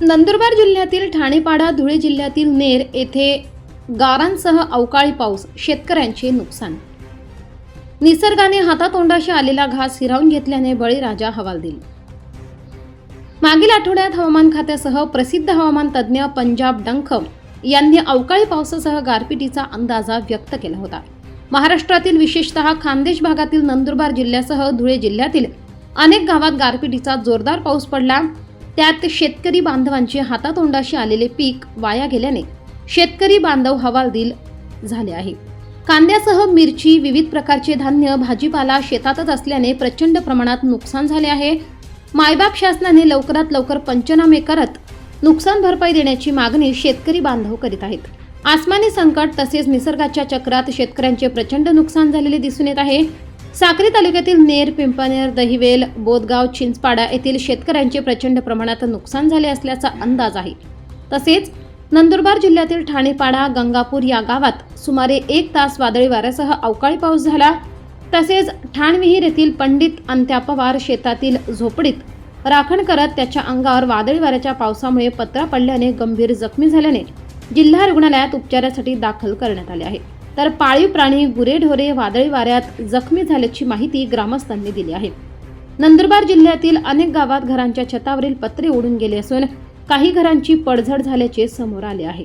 नंदुरबार जिल्ह्यातील ठाणेपाडा धुळे जिल्ह्यातील नेर येथे गारांसह अवकाळी पाऊस शेतकऱ्यांचे नुकसान. निसर्गाने हातातोंडाशी आलेला घास हिरावून घेतल्याने बळीराजा हवाल दिली मागील आठवड्यात हवामान खात्यासह प्रसिद्ध हवामान तज्ज्ञ पंजाब डंखम यांनी अवकाळी पावसासह गारपिटीचा अंदाजा व्यक्त केला होता. महाराष्ट्रातील विशेषतः खानदेश भागातील नंदुरबार जिल्ह्यासह धुळे जिल्ह्यातील अनेक गावात गारपिटीचा जोरदार पाऊस पडला. त्यात शेतकरी बांधवांचे हातातोंडाशी आलेले पीक वाया गेल्याने शेतकरी बांधव हवालदिल झाले आहे. कांद्यासह मिरची विविध प्रकारचे धान्य भाजीपाला शेतातच असल्याने प्रचंड प्रमाणात नुकसान झाले आहे. मायबाप शासनाने लवकरात लवकर पंचनामे करत नुकसान भरपाई देण्याची मागणी शेतकरी बांधव करीत आहेत. आसमानी संकट तसेच निसर्गाच्या चक्रात शेतकऱ्यांचे प्रचंड नुकसान झालेले दिसून येत आहे. साक्री तालुक्यातील नेर पिंपनेर दहिवेल बोदगाव चिंचपाडा येथील शेतकऱ्यांचे प्रचंड प्रमाणात नुकसान झाले असल्याचा अंदाज आहे. तसेच नंदुरबार जिल्ह्यातील ठाणेपाडा गंगापूर या गावात सुमारे एक तास वादळी वाऱ्यासह अवकाळी पाऊस झाला. तसेच ठाणविहीर येथील पंडित अंत्या पवार शेतातील झोपडीत राखण करत त्याच्या अंगावर वादळी वाऱ्याच्या पावसामुळे पत्रा पडल्याने गंभीर जखमी झाल्याने जिल्हा रुग्णालयात उपचारासाठी दाखल करण्यात आले आहे. तर पाळीव प्राणी गुरेढोरे वादळी वाऱ्यात जखमी झाल्याची माहिती ग्रामस्थांनी दिली आहे. नंदुरबार जिल्ह्यातील अनेक गावात घरांच्या छतावरील पत्रे उडून गेले असून काही घरांची पडझड झाल्याचे समोर आले आहे.